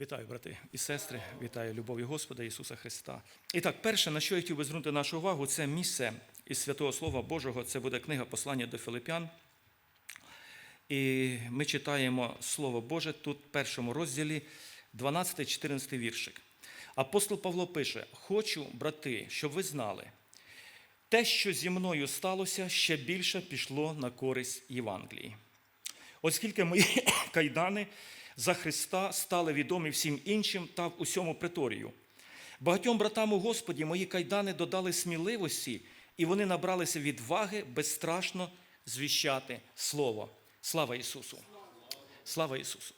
Вітаю, брати і сестри, вітаю любові Господа Ісуса Христа. І так, перше, на що я хотів би звернути нашу увагу, це місце із святого Слова Божого, це буде книга Послання до Филип'ян. І ми читаємо Слово Боже тут, в першому розділі, 12-14 віршик. Апостол Павло пише: Хочу, брати, щоб ви знали, те, що зі мною сталося, ще більше пішло на користь Євангелії. Оскільки мої кайдани за Христа стали відомі всім іншим та в усьому приторію. Багатьом братам у Господі мої кайдани додали сміливості, і вони набралися відваги безстрашно звіщати Слово. Слава Ісусу! Слава Ісусу!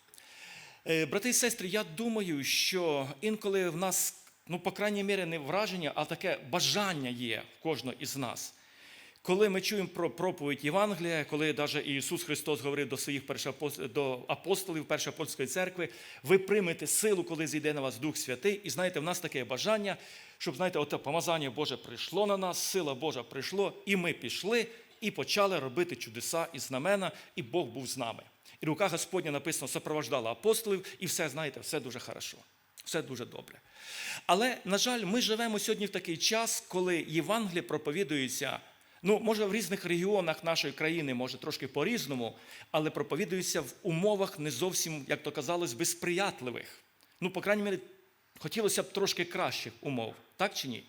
Е, Брати і сестри, я думаю, що інколи в нас, ну, по крайній мірі, не враження, а таке бажання є в кожного із нас. Коли ми чуємо про проповідь Євангелія, коли навіть Ісус Христос говорив до своїх до апостолів Першої апостольської церкви, ви приймете силу, коли зійде на вас Дух Святий. І знаєте, в нас таке бажання, щоб, знаєте, оте помазання Боже прийшло на нас, сила Божа прийшло, і ми пішли і почали робити чудеса і знамена, і Бог був з нами. І рука Господня написано супровождала апостолів, і все, знаєте, все дуже хорошо. Все дуже добре. Але, на жаль, ми живемо сьогодні в такий час, коли Євангеліє проповідується, ну, може, в різних регіонах нашої країни, може, трошки по-різному, але проповідується в умовах не зовсім, як то казалось, безприятливих. Ну, по крайній мірі, хотілося б трошки кращих умов, так чи ні?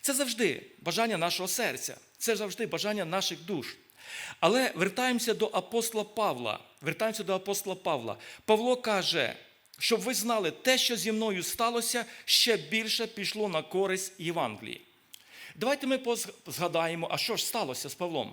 Це завжди бажання нашого серця, це завжди бажання наших душ. Але вертаємося до апостола Павла. Вертаємося до апостола Павла. Павло каже, щоб ви знали, те, що зі мною сталося, ще більше пішло на користь Євангелії. Давайте ми згадаємо, а що ж сталося з Павлом?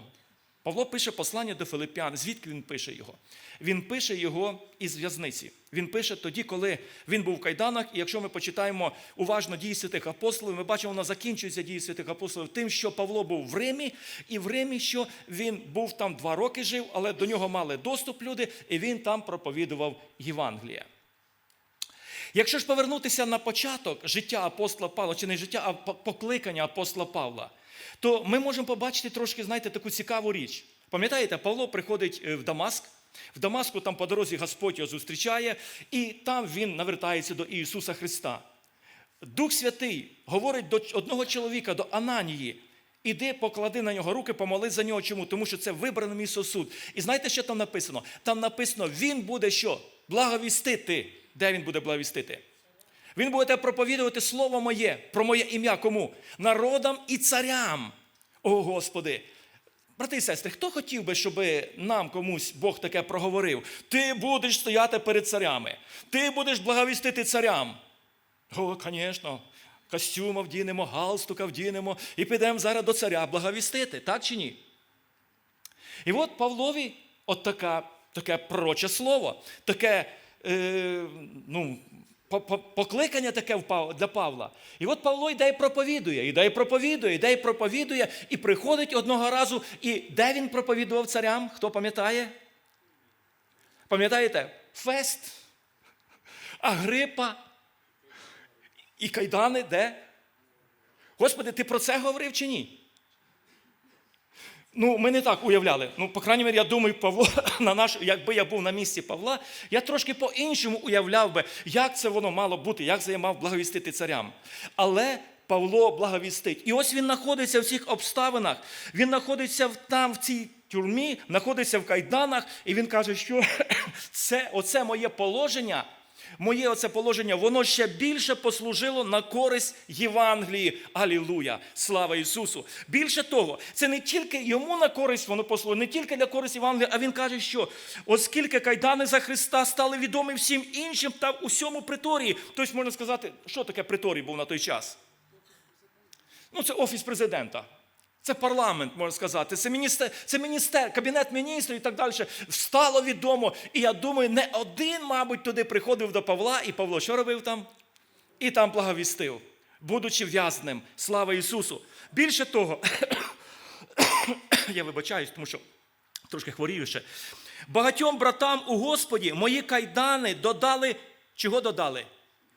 Павло пише послання до Филиппян. Звідки він пише його? Він пише його із в'язниці. Він пише тоді, коли він був в кайданах. І якщо ми почитаємо уважно дії святих апостолів, ми бачимо, вона закінчується дії святих апостолів тим, що Павло був в Римі, і в Римі, що він був там два роки жив, але до нього мали доступ люди, і він там проповідував Євангелія. Якщо ж повернутися на початок життя апостола Павла, чи не життя, а покликання апостола Павла, то ми можемо побачити трошки, знаєте, таку цікаву річ. Пам'ятаєте, Павло приходить е, в Дамаск. В Дамаску там по дорозі Господь його зустрічає, і там він навертається до Ісуса Христа. Дух Святий говорить до одного чоловіка, до Ананії. Іди, поклади на нього руки, помоли за нього. Чому? Тому що це вибраний мій сосуд. І знаєте, що там написано? Там написано, він буде що? Благовістити. Де він буде благовістити? Він буде проповідувати слово моє, про моє ім'я кому? Народам і царям. О Господи. Брати і сестри, хто хотів би, щоб нам комусь Бог таке проговорив? Ти будеш стояти перед царями, ти будеш благовістити царям. О, звісно, костюма вдінемо, галстука вдінемо і підемо зараз до царя благовістити, так чи ні? І от Павлові от така, таке пророче слово, таке е, ну, по- по- покликання таке для Павла. І от Павло йде і проповідує, йде і проповідує, йде і проповідує, і приходить одного разу, і де він проповідував царям? Хто пам'ятає? Пам'ятаєте? Фест, Агрипа і кайдани де? Господи, ти про це говорив чи ні? Ну, ми не так уявляли. Ну, по крайній мірі, я думаю, Павло, на наш, якби я був на місці Павла, я трошки по-іншому уявляв би, як це воно мало бути, як це я мав благовістити царям. Але Павло благовістить. І ось він знаходиться в цих обставинах. Він знаходиться там, в цій тюрмі, знаходиться в кайданах, і він каже, що це, оце моє положення. Моє оце положення, воно ще більше послужило на користь Євангелії. Алілуя! Слава Ісусу! Більше того, це не тільки йому на користь воно послужило, не тільки для користь Євангелія, а він каже, що оскільки кайдани за Христа стали відомі всім іншим та в усьому приторії. Тобто, можна сказати, що таке приторій був на той час? Ну, це офіс президента. Це парламент, можна сказати, це міністер, це міністер, кабінет міністрів і так далі. Стало відомо. І я думаю, не один, мабуть, туди приходив до Павла, і Павло що робив там? І там благовістив, будучи в'язним. Слава Ісусу! Більше того, я вибачаюсь, тому що трошки хворію ще. Багатьом братам у Господі мої кайдани додали, чого додали?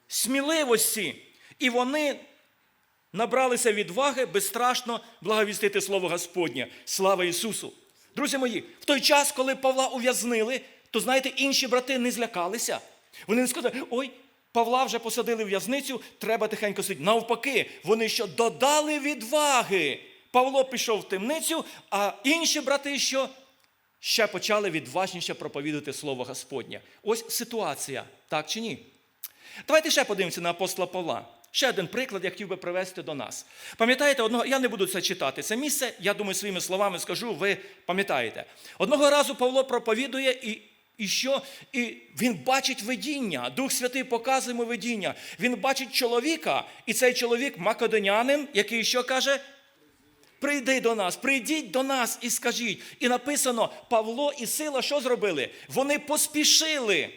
Сміливості. І вони набралися відваги безстрашно благовістити Слово Господнє. Слава Ісусу! Друзі мої, в той час, коли Павла ув'язнили, то знаєте, інші брати не злякалися. Вони не сказали, ой, Павла вже посадили в в'язницю, треба тихенько сидіти. Навпаки, вони що додали відваги. Павло пішов в темницю, а інші брати що ще почали відважніше проповідати Слово Господнє. Ось ситуація, так чи ні? Давайте ще подивимося на апостола Павла. Ще один приклад я хотів би привести до нас. Пам'ятаєте, одного, я не буду це читати. Це місце, я думаю, своїми словами скажу, ви пам'ятаєте. Одного разу Павло проповідує і. І що? І він бачить видіння. Дух Святий показує йому видіння. Він бачить чоловіка, і цей чоловік македонянин, який що каже? Прийди до нас, прийдіть до нас і скажіть. І написано: Павло і Сила що зробили? Вони поспішили.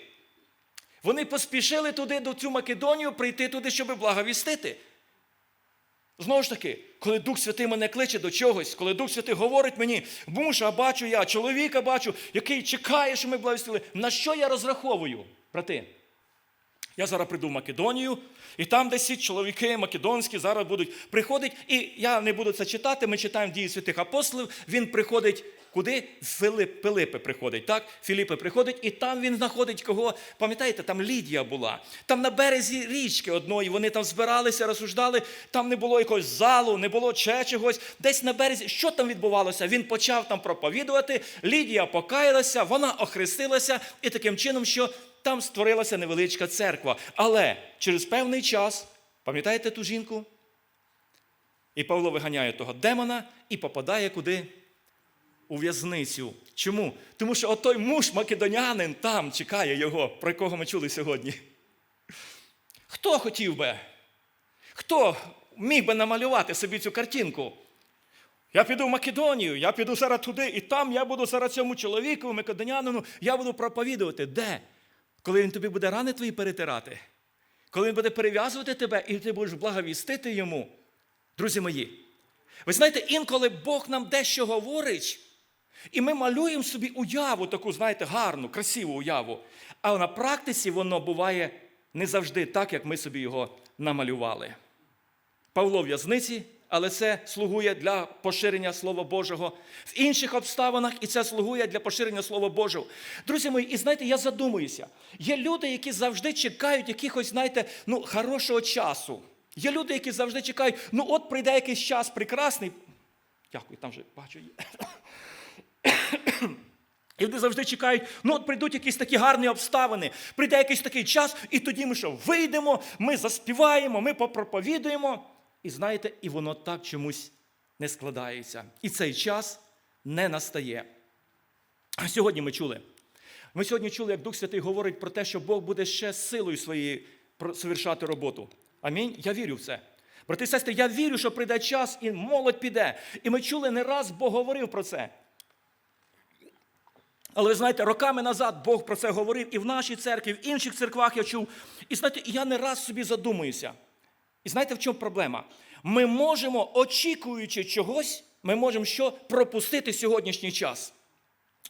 Вони поспішили туди, до цю Македонію, прийти туди, щоб благовістити. Знову ж таки, коли Дух Святий мене кличе до чогось, коли Дух Святий говорить мені, муша бачу я, чоловіка бачу, який чекає, що ми благовістили, на що я розраховую, брати? Я зараз прийду в Македонію, і там десь чоловіки македонські зараз будуть приходить, і я не буду це читати. Ми читаємо дії святих апостолів. Він приходить куди? Филип, Пилипи приходить, так? Філіпи приходить, і там він знаходить кого. Пам'ятаєте, там Лідія була. Там на березі річки одної. Вони там збиралися, розсуждали. Там не було якогось залу, не було ще чогось. Десь на березі. Що там відбувалося? Він почав там проповідувати. Лідія покаялася, вона охрестилася, і таким чином, що там створилася невеличка церква. Але через певний час, пам'ятаєте ту жінку? І Павло виганяє того демона і попадає куди? У в'язницю. Чому? Тому що отой муж македонянин там чекає його, про якого ми чули сьогодні. Хто хотів би? Хто міг би намалювати собі цю картинку? Я піду в Македонію, я піду зараз туди, і там я буду зараз цьому чоловіку, македонянину, я буду проповідувати. Де? Коли він тобі буде рани твої перетирати, коли він буде перев'язувати тебе, і ти будеш благовістити йому. Друзі мої, ви знаєте, інколи Бог нам дещо говорить, і ми малюємо собі уяву, таку, знаєте, гарну, красиву уяву. А на практиці воно буває не завжди так, як ми собі його намалювали. Павло в'язниці, але це слугує для поширення Слова Божого. В інших обставинах і це слугує для поширення Слова Божого. Друзі мої, і знаєте, я задумуюся. Є люди, які завжди чекають якихось, знаєте, ну, хорошого часу. Є люди, які завжди чекають, ну от прийде якийсь час прекрасний. Дякую, там вже бачу. І вони завжди чекають, ну от прийдуть якісь такі гарні обставини, прийде якийсь такий час, і тоді ми що, вийдемо, ми заспіваємо, ми попроповідуємо. І знаєте, і воно так чомусь не складається. І цей час не настає. Сьогодні ми чули. Ми сьогодні чули, як Дух Святий говорить про те, що Бог буде ще силою своєю совершати роботу. Амінь. Я вірю в це. Брати і сестри, я вірю, що прийде час і молодь піде. І ми чули не раз, Бог говорив про це. Але ви знаєте, роками назад Бог про це говорив і в нашій церкві, і в інших церквах я чув. І знаєте, я не раз собі задумуюся. І знаєте, в чому проблема? Ми можемо, очікуючи чогось, ми можемо що пропустити сьогоднішній час.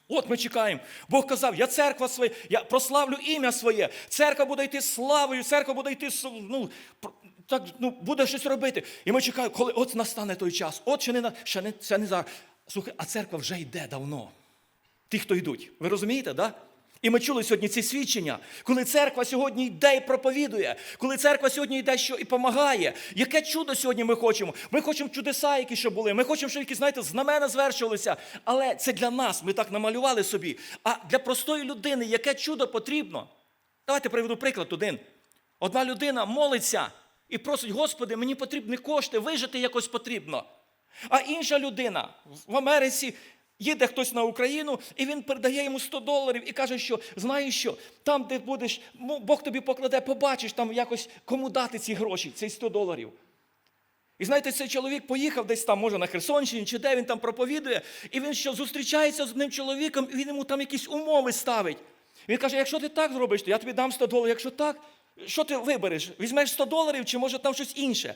От ми чекаємо. Бог казав, я церква своя, я прославлю ім'я своє, церква буде йти славою, церква буде йти, ну, так, ну, буде щось робити. І ми чекаємо, коли от настане той час. От ще не, ще не, ще не зараз. Слухай, а церква вже йде давно. Ті, хто йдуть. Ви розумієте? Да? І ми чули сьогодні ці свідчення, коли церква сьогодні йде і проповідує, коли церква сьогодні йде що і допомагає. Яке чудо сьогодні ми хочемо? Ми хочемо чудеса, які що були. Ми хочемо, щоб якісь, знаєте, знамена звершувалися. Але це для нас, ми так намалювали собі. А для простої людини, яке чудо потрібно? Давайте приведу приклад один. Одна людина молиться і просить, Господи, мені потрібні кошти, вижити якось потрібно. А інша людина в Америці Їде хтось на Україну, і він передає йому 100 доларів і каже, що знаєш що, там, де будеш, Бог тобі покладе, побачиш там якось кому дати ці гроші, ці 100 доларів. І знаєте, цей чоловік поїхав десь там, може, на Херсонщині, чи де він там проповідує, і він що зустрічається з одним чоловіком, і він йому там якісь умови ставить. Він каже: якщо ти так зробиш, то я тобі дам 100 доларів. Якщо так, що ти вибереш? Візьмеш 100 доларів, чи може там щось інше?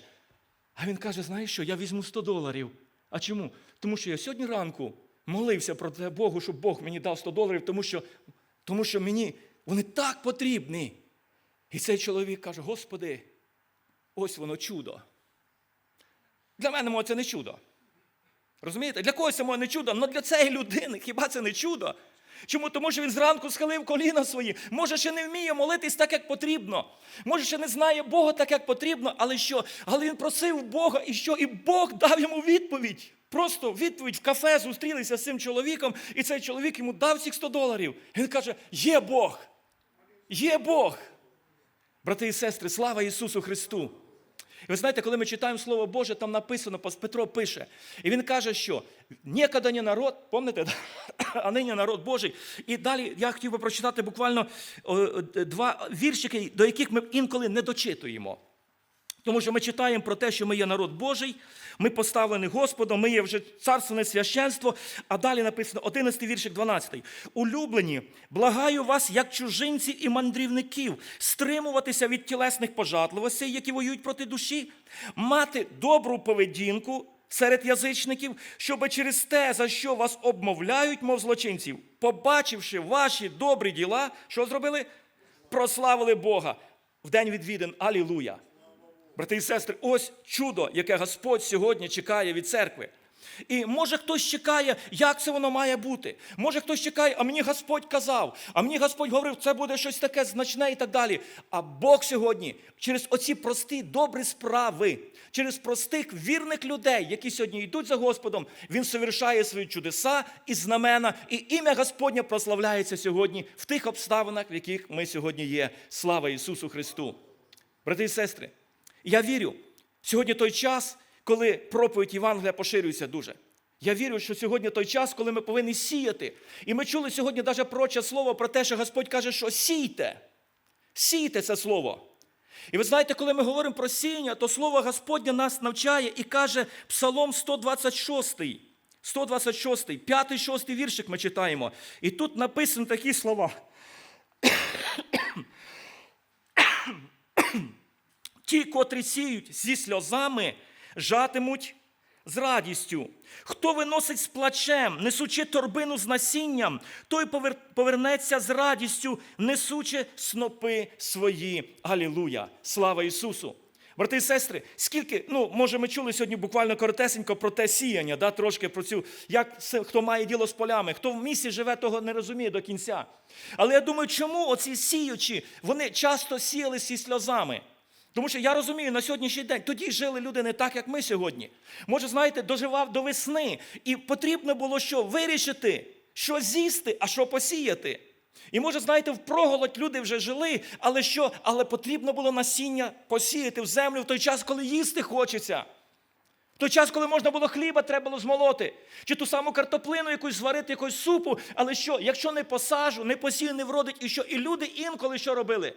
А він каже: знаєш що, я візьму 100 доларів. А чому? Тому що я сьогодні ранку молився про те Богу, щоб Бог мені дав 100 доларів, тому що, тому що мені вони так потрібні. І цей чоловік каже: Господи, ось воно чудо. Для мене це не чудо. Розумієте? Для когось це може не чудо, але для цієї людини хіба це не чудо? Чому? Тому що він зранку схилив коліна свої. Може, ще не вміє молитись так, як потрібно. Може, ще не знає Бога так, як потрібно, але що? Але він просив Бога, і що? І Бог дав йому відповідь. Просто відповідь в кафе зустрілися з цим чоловіком, і цей чоловік йому дав цих 100 доларів. Він каже: є Бог! Є Бог! Брати і сестри, слава Ісусу Христу! І ви знаєте, коли ми читаємо Слово Боже, там написано, Петро пише, і він каже, що «Некогда не народ, пам'ятаєте, а нині народ Божий. І далі я хотів би прочитати буквально два віршики, до яких ми інколи не дочитуємо. Тому що ми читаємо про те, що ми є народ Божий, ми поставлені Господом, ми є вже царственне священство. А далі написано 11 віршик 12. Улюблені, благаю вас, як чужинців і мандрівників, стримуватися від тілесних пожадливостей, які воюють проти душі, мати добру поведінку серед язичників, щоб через те, за що вас обмовляють, мов злочинців, побачивши ваші добрі діла, що зробили? Прославили Бога в день відвідин. Алілуя! Брати і сестри, ось чудо, яке Господь сьогодні чекає від церкви. І може хтось чекає, як це воно має бути. Може хтось чекає, а мені Господь казав, а мені Господь говорив, це буде щось таке значне і так далі. А Бог сьогодні через оці прості добрі справи, через простих вірних людей, які сьогодні йдуть за Господом, Він совершає свої чудеса і знамена, і ім'я Господнє прославляється сьогодні в тих обставинах, в яких ми сьогодні є. Слава Ісусу Христу! Брати і сестри, я вірю, сьогодні той час, коли проповідь Євангелія поширюється дуже. Я вірю, що сьогодні той час, коли ми повинні сіяти. І ми чули сьогодні навіть проче слово про те, що Господь каже, що сійте. Сійте це слово. І ви знаєте, коли ми говоримо про сіяння, то слово Господнє нас навчає і каже Псалом 126. 126, 5, 6 віршик ми читаємо. І тут написані такі слова. Ті, котрі сіють зі сльозами, жатимуть з радістю. Хто виносить з плачем, несучи торбину з насінням, той повернеться з радістю, несучи снопи свої. Алілуя! Слава Ісусу! Брати і сестри, скільки, ну, може, ми чули сьогодні буквально коротесенько про те сіяння, да, трошки про цю, як хто має діло з полями, хто в місті живе, того не розуміє до кінця. Але я думаю, чому оці сіючі, вони часто сіяли зі сльозами? Тому що я розумію, на сьогоднішній день тоді жили люди не так, як ми сьогодні. Може, знаєте, доживав до весни, і потрібно було що вирішити, що з'їсти, а що посіяти. І може, знаєте, впроголодь люди вже жили, але що? Але потрібно було насіння посіяти в землю в той час, коли їсти хочеться. В той час, коли можна було хліба, треба було змолоти. Чи ту саму картоплину якусь зварити, якусь супу. Але що, якщо не посажу, не посію, не вродить, і що? І люди інколи що робили?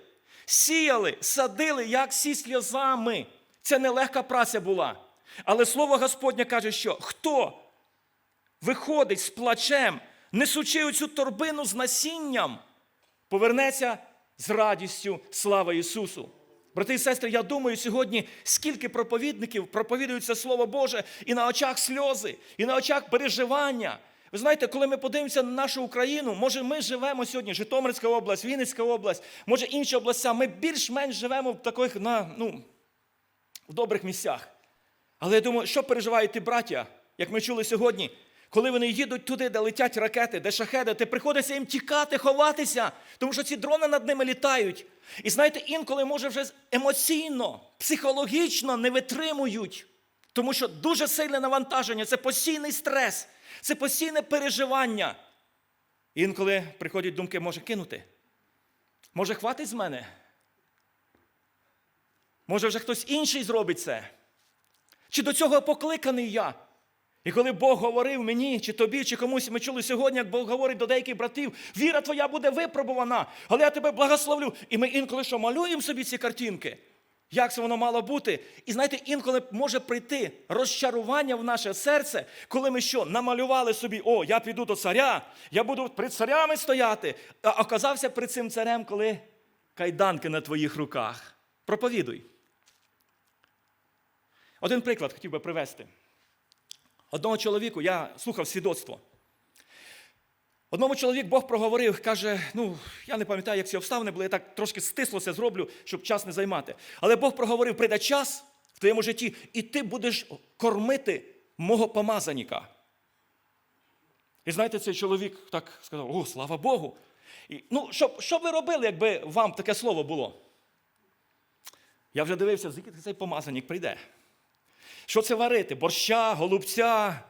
Сіяли, садили, як сі сльозами. Це нелегка праця була. Але слово Господнє каже, що хто виходить з плачем, несучи оцю торбину з насінням, повернеться з радістю слава Ісусу. Брати і сестри, я думаю, сьогодні скільки проповідників проповідується Слово Боже, і на очах сльози, і на очах переживання. Ви знаєте, коли ми подивимося на нашу Україну, може ми живемо сьогодні, Житомирська область, Вінницька область, може інші області, ми більш-менш живемо в таких на, ну, в добрих місцях. Але я думаю, що переживають ті браття, як ми чули сьогодні, коли вони їдуть туди, де летять ракети, де шахеди, ти приходиться їм тікати, ховатися, тому що ці дрони над ними літають. І знаєте, інколи може вже емоційно, психологічно не витримують, тому що дуже сильне навантаження, це постійний стрес, це постійне переживання. Інколи приходять думки, може кинути. Може, хватить з мене? Може, вже хтось інший зробить це? Чи до цього покликаний я? І коли Бог говорив мені, чи тобі, чи комусь, ми чули сьогодні, як Бог говорить до деяких братів, віра твоя буде випробувана, але я тебе благословлю. І ми інколи що малюємо собі ці картинки. Як це воно мало бути? І знаєте, інколи може прийти розчарування в наше серце, коли ми що, намалювали собі, о, я піду до царя, я буду перед царями стояти, а оказався перед цим царем, коли кайданки на твоїх руках. Проповідуй. Один приклад хотів би привести. Одного чоловіку я слухав свідоцтво. Одному чоловік Бог проговорив, каже: ну, я не пам'ятаю, як ці обставини були, я так трошки стисло це зроблю, щоб час не займати. Але Бог проговорив, прийде час в твоєму житті, і ти будеш кормити мого помазаніка. І знаєте, цей чоловік так сказав: О, слава Богу! І, ну, що, що ви робили, якби вам таке слово було? Я вже дивився, звідки цей помазанник прийде. Що це варити? Борща, голубця,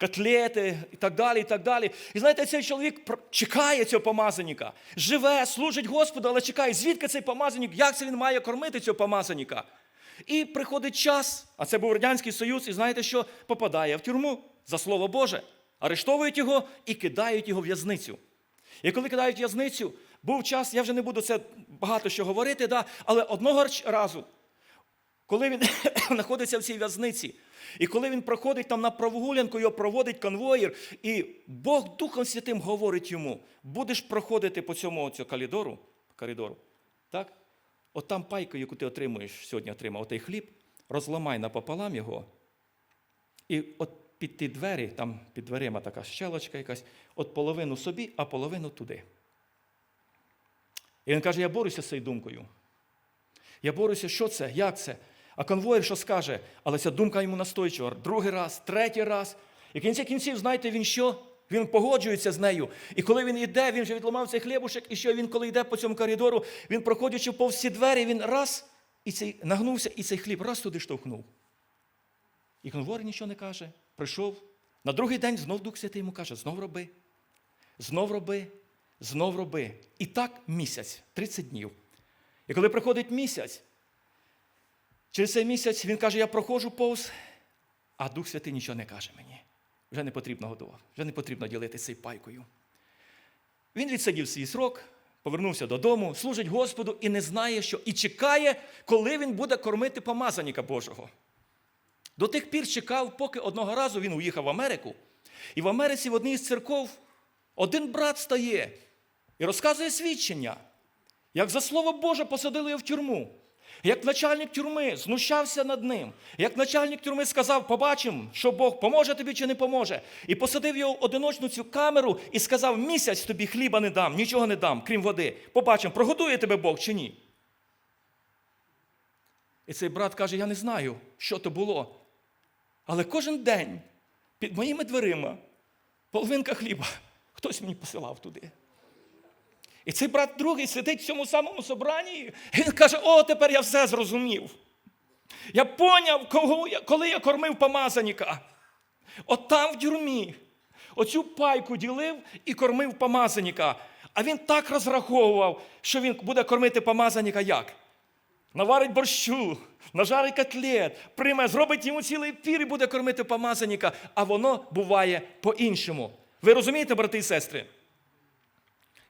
котлети і так далі. І так далі. І знаєте, цей чоловік чекає цього помазанника, живе, служить Господу, але чекає, звідки цей помазанник, як це він має кормити цього помазанника. І приходить час, а це був Радянський Союз, і знаєте що? Попадає в тюрму за Слово Боже. Арештовують його і кидають його в в'язницю. І коли кидають в'язницю, був час, я вже не буду це багато що говорити, да, але одного разу, коли він знаходиться в цій в'язниці, і коли він проходить там на прогулянку, його проводить конвоїр, і Бог Духом Святим говорить йому: будеш проходити по цьому цього коридору, коридору, так? От там пайку, яку ти отримуєш, сьогодні отримав, отей хліб, розламай напополам його, і от під ті двері, там під дверима така щелочка якась, от половину собі, а половину туди. І він каже: я борюся з цією думкою. Я борюся, що це, як це. А конвоїр що скаже? Але ця думка йому настойчива. Другий раз, третій раз. І в кінці кінців, знаєте, він що? Він погоджується з нею. І коли він йде, він вже відламав цей хлібушек, і що він, коли йде по цьому коридору, він, проходячи повз ці двері, він раз і цей нагнувся, і цей хліб раз туди штовхнув. І конвоїр нічого не каже. Прийшов. На другий день знов Дух Святий йому каже: знов роби, знов роби, знов роби. І так місяць, 30 днів. І коли приходить місяць, через цей місяць він каже, я проходжу повз, а Дух Святий нічого не каже мені. Вже не потрібно годувати, вже не потрібно ділитися цією пайкою. Він відсидів свій срок, повернувся додому, служить Господу і не знає, що, і чекає, коли він буде кормити помазаніка Божого. До тих пір чекав, поки одного разу він уїхав в Америку. І в Америці в одній з церков один брат стає і розказує свідчення, як за слово Боже посадили його в тюрму. Як начальник тюрми знущався над ним, як начальник тюрми сказав, побачимо, що Бог поможе тобі чи не поможе. І посадив його в одиночну цю камеру і сказав: місяць тобі хліба не дам, нічого не дам, крім води. Побачимо, прогодує тебе Бог чи ні. І цей брат каже: Я не знаю, що то було. Але кожен день під моїми дверима половинка хліба хтось мені посилав туди. І цей брат другий сидить в цьому самому собранні, і він каже: О, тепер я все зрозумів. Я поняв, коли я кормив помазаніка. От там в тюрмі оцю пайку ділив і кормив помазаніка. А він так розраховував, що він буде кормити помазаніка як? Наварить борщу, нажарить котлет, прийме, зробить йому цілий пір і буде кормити помазаніка, а воно буває по-іншому. Ви розумієте, брати і сестри?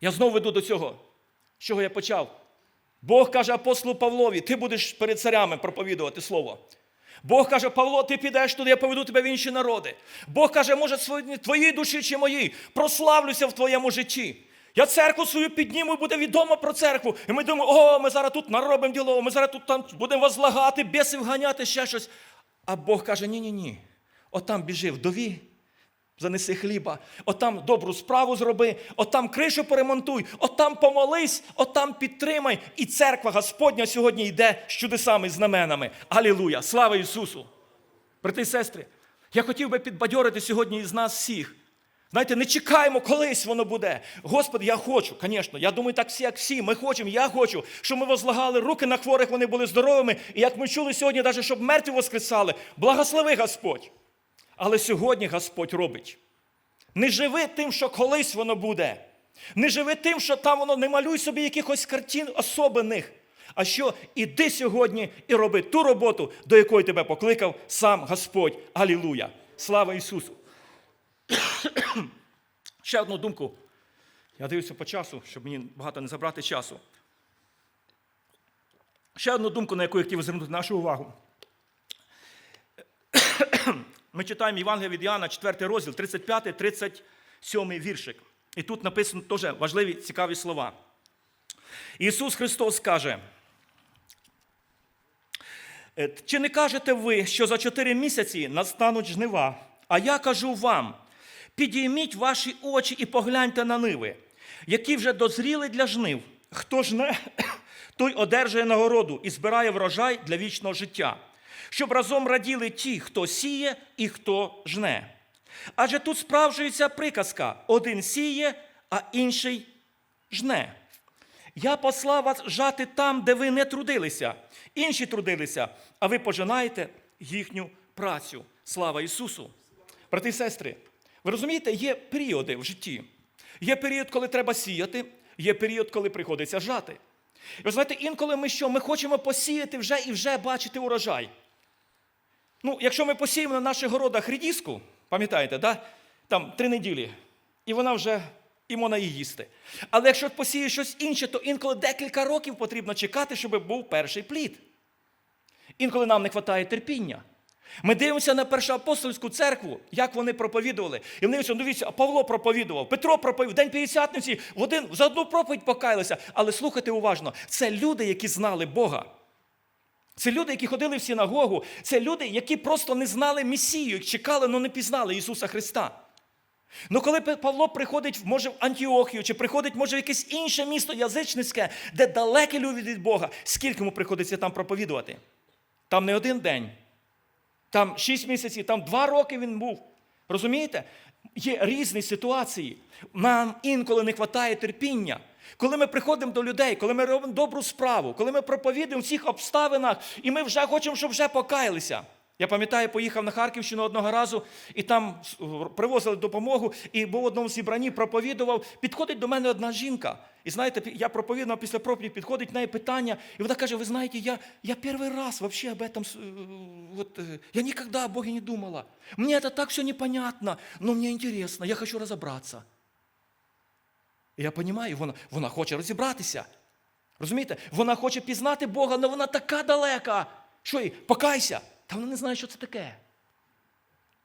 Я знову веду до цього, з чого я почав. Бог каже апостолу Павлові, ти будеш перед царями проповідувати слово. Бог каже, Павло, ти підеш туди, я поведу тебе в інші народи. Бог каже, може, твоїй душі чи моїй, прославлюся в твоєму житті. Я церкву свою підніму, і буде відомо про церкву. І ми думаємо, о, ми зараз тут наробимо діло, ми зараз тут там будемо возлагати, бісів ганяти, ще щось. А Бог каже, ні-ні ні. Отам біжи вдові, занеси хліба, отам добру справу зроби, отам кришу поремонтуй, отам помолись, отам підтримай. І церква Господня сьогодні йде з чудесами, знаменами. Алілуя! Слава Ісусу! Брати і сестри, я хотів би підбадьорити сьогодні із нас всіх. Знаєте, не чекаємо, колись воно буде. Господи, я хочу, звісно, я думаю, так всі, як всі. Ми хочемо, я хочу, щоб ми возлагали руки на хворих, вони були здоровими. І як ми чули сьогодні, навіть щоб мертві воскресали, благослови Господь. Але сьогодні Господь робить. Не живи тим, що колись воно буде. Не живи тим, що там воно не малюй собі якихось картин особених. А що іди сьогодні і роби ту роботу, до якої тебе покликав сам Господь. Алілуя! Слава Ісусу! Ще одну думку. Я дивлюся по часу, щоб мені багато не забрати часу. Ще одну думку, на яку я хотів звернути нашу увагу. Ми читаємо Євангелія від Іоанна, 4 розділ, 35-37 віршик. І тут написано теж важливі цікаві слова. Ісус Христос каже, «Е, чи не кажете ви, що за чотири місяці настануть жнива? А я кажу вам: підійміть ваші очі і погляньте на ниви, які вже дозріли для жнив. Хто жне, той одержує нагороду і збирає врожай для вічного життя, щоб разом раділи ті, хто сіє і хто жне. Адже тут справжується приказка: один сіє, а інший жне. Я послав вас жати там, де ви не трудилися. Інші трудилися, а ви пожинаєте їхню працю. Слава Ісусу! Брати і сестри, ви розумієте, є періоди в житті. Є період, коли треба сіяти, є період, коли приходиться жати. І ви знаєте, інколи ми що? Ми хочемо посіяти вже і вже бачити урожай. Ну, якщо ми посіємо на наших городах рідіску, пам'ятаєте, да? там три неділі, і вона вже і можна її їсти. Але якщо посіє щось інше, то інколи декілька років потрібно чекати, щоб був перший плід. Інколи нам не вистачає терпіння. Ми дивимося на першу апостольську церкву, як вони проповідували. І вони ну дивіться, Павло проповідував, Петро проповідував, День П'ятдесятниці, в один, за одну проповідь покаялися. Але слухайте уважно, це люди, які знали Бога. Це люди, які ходили в синагогу, це люди, які просто не знали Месію, чекали, але не пізнали Ісуса Христа. Ну, коли Павло приходить, може, в Антіохію, чи приходить, може, в якесь інше місто язичницьке, де далекі люди від Бога, скільки йому приходиться там проповідувати? Там не один день, там шість місяців, там два роки він був. Розумієте? Є різні ситуації. Нам інколи не вистачає терпіння. Коли ми приходимо до людей, коли ми робимо добру справу, коли ми проповідуємо в цих обставинах, і ми вже хочемо, щоб вже покаялися. Я пам'ятаю, поїхав на Харківщину одного разу, і там привозили допомогу, і був в одному зібранні, проповідував. Підходить до мене одна жінка. І знаєте, я проповідував після проповіді, підходить в неї питання, і вона каже: ви знаєте, я, я перший раз вообще об этом, вот, я никогда о Боге не думала. Мне это так все непонятно, но мне интересно, я хочу разобраться. Я розумію, вона, вона хоче розібратися. Розумієте? Вона хоче пізнати Бога, але вона така далека. Що їй? Покайся. Та вона не знає, що це таке.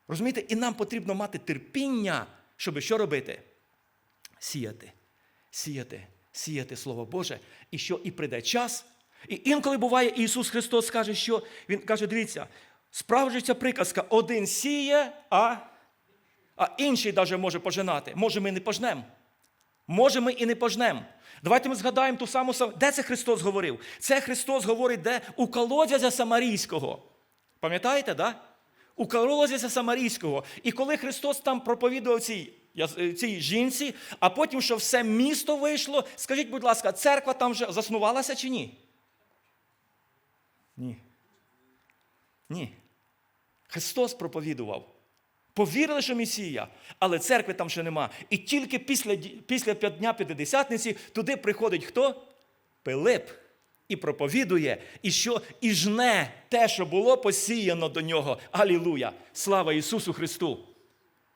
Розумієте? І нам потрібно мати терпіння, щоб що робити? Сіяти, сіяти, сіяти Слово Боже, і що і прийде час. І інколи буває, Ісус Христос каже, що Він каже, дивіться, справжується приказка, один сіє, а, а інший навіть може пожинати. Може, ми не пожнемо. Може, ми і не пожнемо. Давайте ми згадаємо ту саму де це Христос говорив? Це Христос говорить, де у колодязя Самарійського. Пам'ятаєте, да? У колодязя Самарійського. І коли Христос там проповідував цій, цій жінці, а потім, що все місто вийшло, скажіть, будь ласка, церква там вже заснувалася чи ні? Ні. Ні. Христос проповідував. Повірили, що Месія, але церкви там ще нема. І тільки після після Дня П'ятидесятниці туди приходить хто? Пилип. І проповідує, і що і жне те, що було посіяно до нього. Алілуя! Слава Ісусу Христу!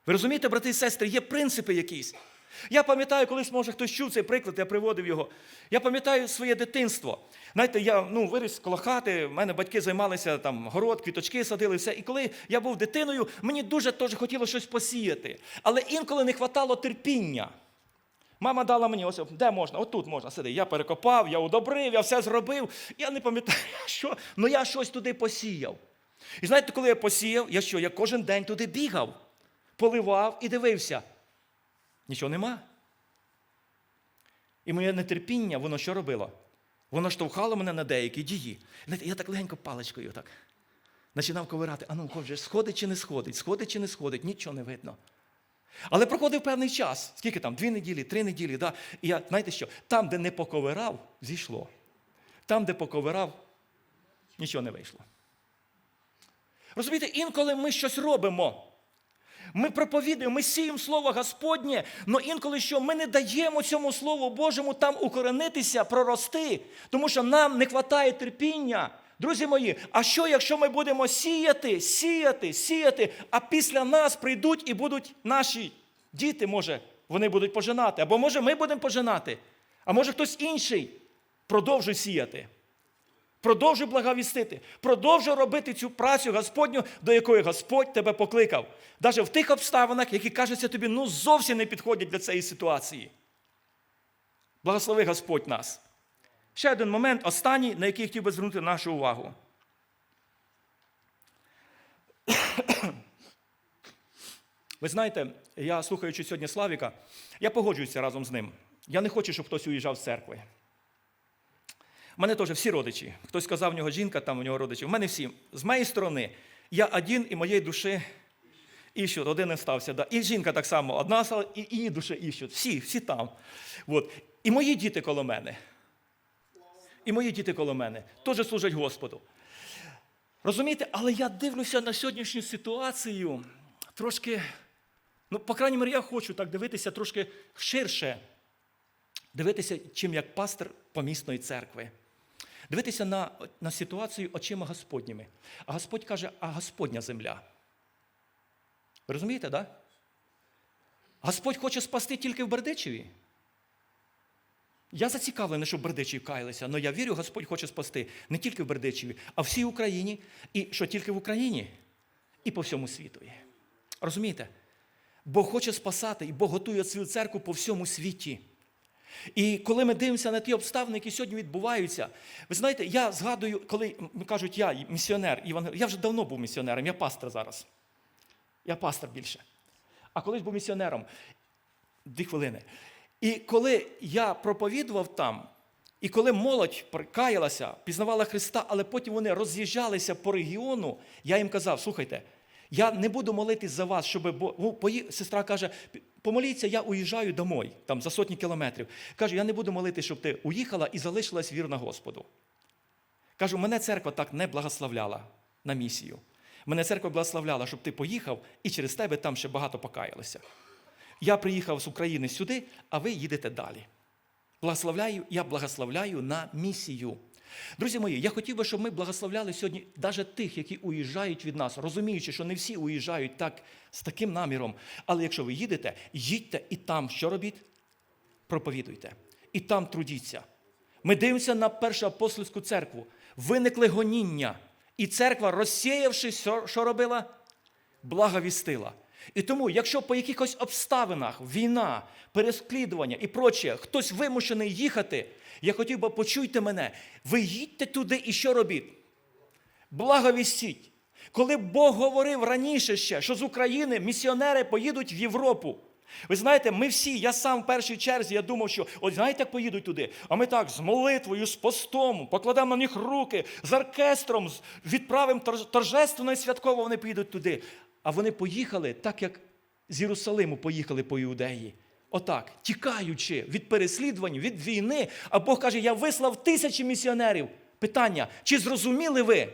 Ви розумієте, брати і сестри, є принципи якісь. Я пам'ятаю, колись, може, хтось чув цей приклад, я приводив його. Я пам'ятаю своє дитинство. Знаєте, я ну, виріс коло хати, в мене батьки займалися там город, квіточки садили, все. І коли я був дитиною, мені дуже теж хотілося щось посіяти. Але інколи не вистачало терпіння. Мама дала мені, ось де можна, отут можна сиди. Я перекопав, я удобрив, я все зробив. Я не пам'ятаю, що, але я щось туди посіяв. І знаєте, коли я посіяв, я що? Я кожен день туди бігав, поливав і дивився. Нічого нема. І моє нетерпіння, воно що робило? Воно штовхало мене на деякі дії. Знаєте, Я так легенько паличкою так починав ковирати, а ну, вже сходить чи не сходить, сходить чи не сходить, нічого не видно. Але проходив певний час, скільки там, дві неділі, три неділі. Да? І я, знаєте що, там, де не поковирав, зійшло. Там, де поковирав, нічого не вийшло. Розумієте, інколи ми щось робимо. Ми проповідуємо, ми сіємо Слово Господнє, але інколи що ми не даємо цьому Слову Божому там укоренитися, прорости, тому що нам не вистачає терпіння. Друзі мої, а що, якщо ми будемо сіяти, сіяти, сіяти, а після нас прийдуть і будуть наші діти, може, вони будуть пожинати, або може ми будемо пожинати, а може хтось інший продовжує сіяти. Продовжуй благовістити, продовжуй робити цю працю Господню, до якої Господь тебе покликав. Навіть в тих обставинах, які кажуться тобі, ну зовсім не підходять для цієї ситуації. Благослови Господь нас. Ще один момент, останній, на який хотів би звернути нашу увагу. Ви знаєте, я слухаючи сьогодні Славіка, я погоджуюся разом з ним. Я не хочу, щоб хтось уїжджав з церкви. У мене теж всі родичі. Хтось сказав, в нього жінка, там у нього родичі. У мене всі. З моєї сторони, я один і моєї душі Іщуть, один не стався. Да. І жінка так само, одна і її душе іщуть. Всі, всі там. От. І мої діти коло мене. І мої діти коло мене теж служать Господу. Розумієте, але я дивлюся на сьогоднішню ситуацію трошки, ну, по крайній мірі, я хочу так дивитися трошки ширше, дивитися, чим як пастор помісної церкви. Дивитися на, на ситуацію очима Господніми. А Господь каже, а Господня земля. Ви розумієте? Да? Господь хоче спасти тільки в Бердичеві. Я зацікавлений, щоб Бердичеві каялися, але я вірю, Господь хоче спасти не тільки в Бердичеві, а всій Україні. І що тільки в Україні, і по всьому світу. Розумієте? Бог хоче спасати, і Бог готує свою церкву по всьому світі. І коли ми дивимося на ті обставини, які сьогодні відбуваються, ви знаєте, я згадую, коли кажуть, я місіонер, я вже давно був місіонером, я пастор зараз. Я пастор більше. А колись був місіонером. Дві хвилини. І коли я проповідував там, і коли молодь прикаялася, пізнавала Христа, але потім вони роз'їжджалися по регіону, я їм казав: слухайте, я не буду молитись за вас, щоб бо ну, сестра каже, помоліться, я уїжджаю домой, там за сотні кілометрів. Каже, я не буду молитись, щоб ти уїхала і залишилась вірна Господу. Кажу, мене церква так не благословляла на місію. Мене церква благословляла, щоб ти поїхав, і через тебе там ще багато покаялися. Я приїхав з України сюди, а ви їдете далі. Благословляю, я благословляю на місію. Друзі мої, я хотів би, щоб ми благословляли сьогодні навіть тих, які уїжджають від нас, розуміючи, що не всі уїжджають так з таким наміром. Але якщо ви їдете, їдьте і там що робіть? Проповідуйте. І там трудіться. Ми дивимося на першу апостольську церкву. Виникли гоніння. І церква, розсіявшись, що робила? Благовістила. І тому, якщо по якихось обставинах війна, переслідування і проче, хтось вимушений їхати, я хотів би почуйте мене, ви їдьте туди і що робіть? Благовістіть. Коли Бог говорив раніше ще, що з України місіонери поїдуть в Європу. Ви знаєте, ми всі, я сам в першій черзі, я думав, що от знаєте, як поїдуть туди? А ми так з молитвою, з постом, покладемо на них руки, з оркестром, відправимо торжественно і святково вони поїдуть туди. А вони поїхали так, як з Єрусалиму поїхали по Іудеї. Отак, тікаючи від переслідувань, від війни. А Бог каже: я вислав тисячі місіонерів. Питання: чи зрозуміли ви,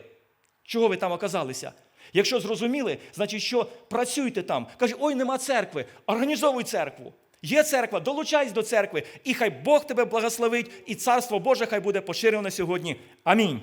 чого ви там оказалися? Якщо зрозуміли, значить, що працюйте там. Каже, ой, нема церкви. Організовуй церкву. Є церква, долучайся до церкви, і хай Бог тебе благословить, і царство Боже хай буде поширено сьогодні. Амінь.